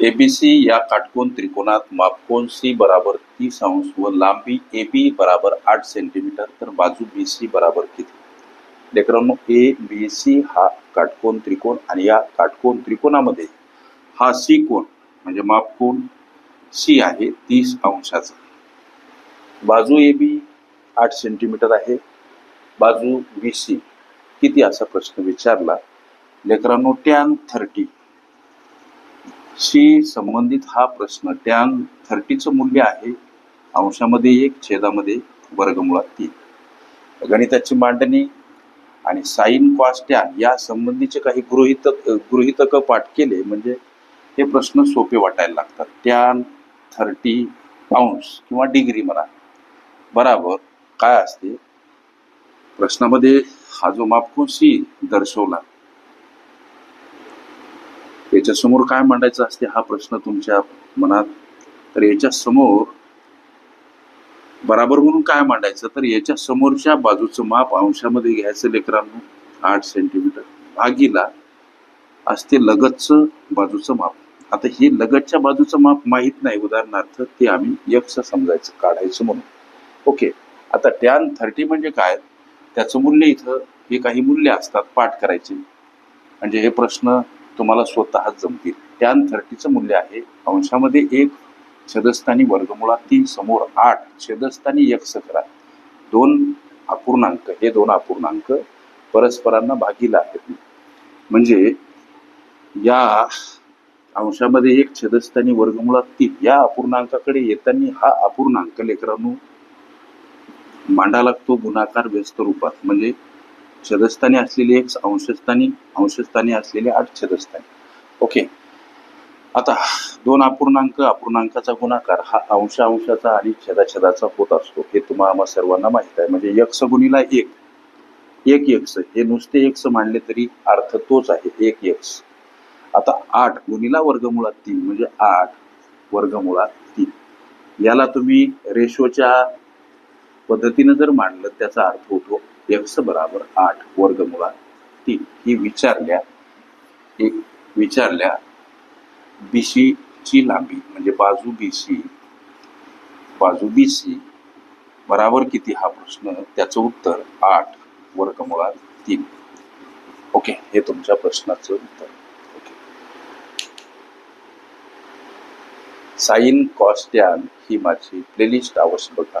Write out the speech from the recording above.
ABC या काटकोन त्रिकोणात मापकोन सी बराबर तीस अंश व लांबी ए बी बराबर आठ सेंटीमीटर तर बाजू बी सी बराबर किती? लेकरांनो ए बी सी हा काटकोन त्रिकोण आणि या काटकोन त्रिकोणामध्ये हा सी कोण म्हणजे मापकोन सी आहे तीस अंशाचा. बाजू ए बी आठ सेंटीमीटर आहे बाजू बी सी किती असा प्रश्न विचारला? लेकरांनो टॅन थर्टी. शी संबंधित हा प्रश्न टॅन थर्टीचं मूल्य आहे. अंशामध्ये एक छेदामध्ये वर्गमुळात तीन. गणिताची मांडणी आणि साईन कॉस टॅन या संबंधीचे काही गृहितक गृहितक पाठ केले म्हणजे हे प्रश्न सोपे वाटायला लागतात. टॅन थर्टी अंश किंवा डिग्री म्हणा. बराबर काय असते? प्रश्नामध्ये हा जो मापकोन सी दर्शवला याच्यासमोर काय मांडायचं असते हा प्रश्न तुमच्या मनात? तर याच्या समोर बराबर म्हणून काय मांडायचं? तर याच्या समोरच्या बाजूचं माप अंशामध्ये घ्यायचं लेकरांनो आठ सेंटीमीटर भागीला असते लगतचं बाजूचं माप. आता हे लगतच्या बाजूचं माप माहीत नाही. उदाहरणार्थ ते आम्ही यक्ष समजायचं काढायचं म्हणून. ओके. आता टॅन थर्टी म्हणजे काय? त्याचं मूल्य इथं हे काही मूल्य असतात पाठ करायचे. म्हणजे हे प्रश्न तुम्हाला स्वतःच जमतील. टॅन थर्टीचं मूल्य आहे. अंशामध्ये एक छेदस्थानी वर्गमुळात तीन समोर आठ छेदस्थानी एक करा दोन अपूर्णांक हे दोन अपूर्णांक परस्परांना भागीला आहेत. म्हणजे या अंशामध्ये एक छेदस्थानी वर्गमुळात तीन. या अपूर्णांकाकडे येताना हा अपूर्णांक लेकरांनो मांडा लागतो गुणाकार व्यस्त रूपात. म्हणजे छेदस्थानी असलेली एक अंशस्थानी अंशस्थानी असलेले आठ छेदस्थानी. ओके. आता दोन अपूर्णांक अपूर्णांकाचा गुणाकार हा अंश अंशाचा आणि छेदाछेदाचा होत असतो हे तुम्हाला सर्वांना माहीत आहे. म्हणजे यक्ष गुणीला एक. एक यक्ष. हे नुसते यक्ष मांडले तरी अर्थ तोच आहे. एक यक्स आता आठ गुणीला वर्गमुळात तीन. म्हणजे आठ वर्गमुळात तीन. याला तुम्ही रेशोच्या पद्धतीनं जर मांडलं त्याचा अर्थ होतो एक्स बराबर आठ वर्गमुळात तीन. ही विचारल्या एक विचारल्या बीसी ची लांबी म्हणजे बाजू बीसी बाजू बीसी बराबर किती हा प्रश्न? त्याचं उत्तर आठ वर्गमुळात तीन. ओके हे तुमच्या प्रश्नाचं उत्तर. ओके साईन कॉस्ट्यान ही माझी प्लेलिस्ट अवश्य बघा.